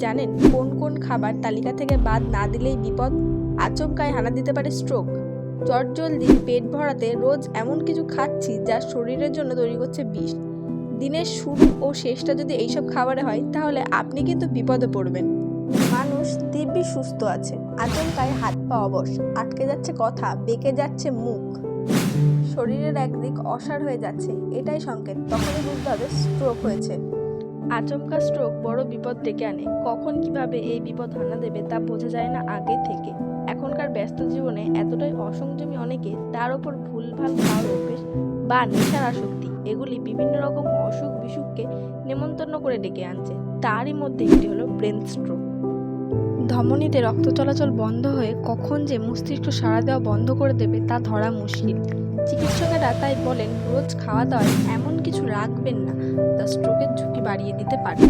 জানেন কোন কোন খাবার তালিকা থেকে বাদ না দিলেই বিপদ? আচমকায় হানা দিতে পারে স্ট্রোক চটজলদি পেট ভরাতে রোজ এমন কিছু খাচ্ছি যা শরীরের জন্য তৈরি করছে বিষ। দিনের শুরু ও শেষটা যদি এইসব খাবারে হয়, তাহলে আপনি কিন্তু বিপদে পড়বেন। মানুষ দিব্যি সুস্থ আছে, আচমকায় হাত পা অবশ, আটকে যাচ্ছে কথা, বেঁকে যাচ্ছে মুখ। শরীরের একদিক অসাড় হয়ে যাচ্ছে, এটাই সংকেত। তখনই বুঝতে হবে স্ট্রোক হয়েছে। আচমকা স্ট্রোক বড় বিপদ ডেকে আনে। কখন কীভাবে এই বিপদ হানা দেবে তা বোঝা যায় না আগে থেকে। এখনকার ব্যস্ত জীবনে এতটাই অসংযমী অনেকে, তার ওপর ভুলভাল খাওয়ার অভ্যেস বা নেশার আসক্তি, এগুলি বিভিন্ন রকম অসুখ বিসুখকে নেমন্তন্ন করে ডেকে আনছে। তারই মধ্যে একটি হলো ব্রেন স্ট্রোক ধমনীতে রক্ত চলাচল বন্ধ হয়ে কখন যে মস্তিষ্ক সাড়া দেওয়া বন্ধ করে দেবে তা ধরা মুশকিল। চিকিৎসকেরা তাই বলেন, রোজ খাওয়া দাওয়ায় এমন কিছু রাখবেন না তা স্ট্রোকের ঝুঁকি বাড়িয়ে দিতে পারে।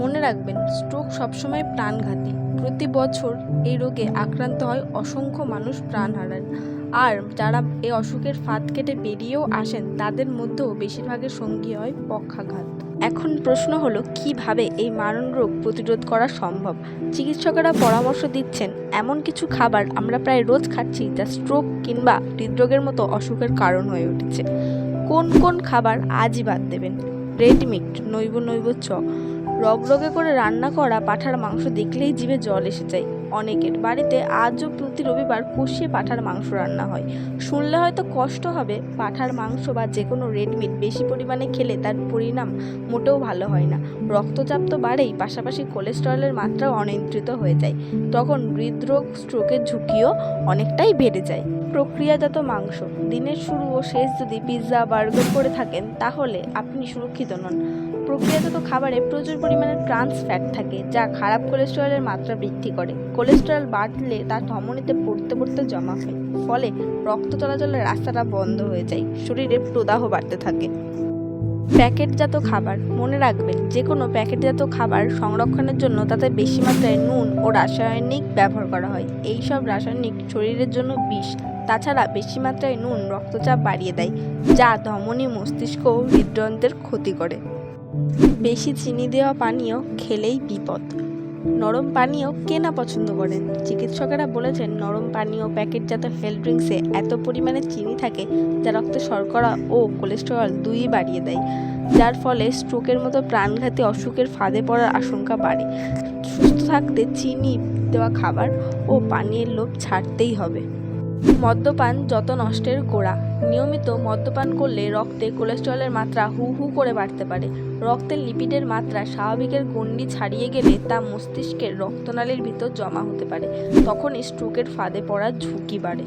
মনে রাখবেন স্ট্রোক সবসময় প্রাণঘাতী। প্রতি বছর এই রোগে আক্রান্ত হয় অসংখ্য মানুষ প্রাণ হারান আর যারা এই অসুখের ফাঁদ কেটে বেরিয়েও আসেন, তাদের মধ্যেও বেশিরভাগের সঙ্গী হয় পক্ষাঘাত। এখন প্রশ্ন হলো, কীভাবে এই মারণ রোগ প্রতিরোধ করা সম্ভব? চিকিৎসকেরা পরামর্শ দিচ্ছেন, এমন কিছু খাবার আমরা প্রায় রোজ খাচ্ছি যা স্ট্রোক কিংবা হৃদরোগের মতো অসুখের কারণ হয়ে উঠেছে। কোন কোন খাবার আজই বাদ দেবেন? রেড মিট, নৈব নৈব চ। রগরগে করে রান্না করা পাঠার মাংস দেখলেই জিভে জল এসে যায়। অনেকের। বাড়িতে আজও প্রতি রবিবার কষিয়ে পাঠার মাংস রান্না হয়। শুনলে হয়তো কষ্ট হবে, পাঠার মাংস বা যে কোনো রেডমিট বেশি পরিমাণে খেলে তার পরিণাম মোটেও ভালো হয় না। রক্তচাপ তো বাড়েই, পাশাপাশি কোলেস্টেরলের মাত্রাও অনিয়ন্ত্রিত হয়ে যায়। তখন হৃদরোগ স্ট্রোকের ঝুঁকিও অনেকটাই বেড়ে যায়। প্রক্রিয়াজাত মাংস, দিনের শুরু ও শেষ যদি পিৎজা, বার্গার করে থাকেন, তাহলে আপনি সুরক্ষিত নন। প্রক্রিয়াজাত খাবারে প্রচুর পরিমাণে ট্রান্স ফ্যাট থাকে, যা খারাপ কোলেস্টেরলের মাত্রা বৃদ্ধি করে। কোলেস্টেরল বাড়লে তা ধমনীতে পড়তে পড়তে জমা হয়। ফলে রক্ত চলাচলের রাস্তাটা বন্ধ হয়ে যায়। শরীরে প্রদাহ বাড়তে থাকে। প্যাকেটজাত খাবার, মনে রাখবেন যে কোনো প্যাকেটজাত খাবার সংরক্ষণের জন্য তাতে বেশি মাত্রায় নুন ও রাসায়নিক ব্যবহার করা হয়। এই সব রাসায়নিক শরীরের জন্য বিষ। তাছাড়া বেশি মাত্রায় নুন রক্তচাপ বাড়িয়ে দেয়, যা ধমনী মস্তিষ্ক ও হৃদযন্ত্রের ক্ষতি করে। বেশি চিনি দেওয়া পানীয় খেলেই বিপদ। নরম পানীয় কে না পছন্দ করেন? চিকিৎসকেরা বলেছেন, নরম পানীয় প্যাকেটজাত হেলথ ড্রিঙ্কসে এত পরিমাণে চিনি থাকে যা রক্তে শর্করা ও কোলেস্টেরল দুই বাড়িয়ে দেয়, যার ফলে স্ট্রোকের মতো প্রাণঘাতী অসুখের ফাঁদে পড়ার আশঙ্কা বাড়ে। সুস্থ থাকতে চিনি দেওয়া খাবার ও পানীয়ের লোভ ছাড়তেই হবে। মদ্যপান যত নষ্টের গোড়া। নিয়মিত মদ্যপান করলে রক্তে কোলেস্টেরলের মাত্রা হু হু করে বাড়তে পারে। রক্তের লিপিডের মাত্রা স্বাভাবিকের গণ্ডি ছাড়িয়ে গেলে তা মস্তিষ্কের রক্তনালীর ভিতর জমা হতে পারে। তখনই স্ট্রোকের ফাঁদে পড়ার ঝুঁকি বাড়ে।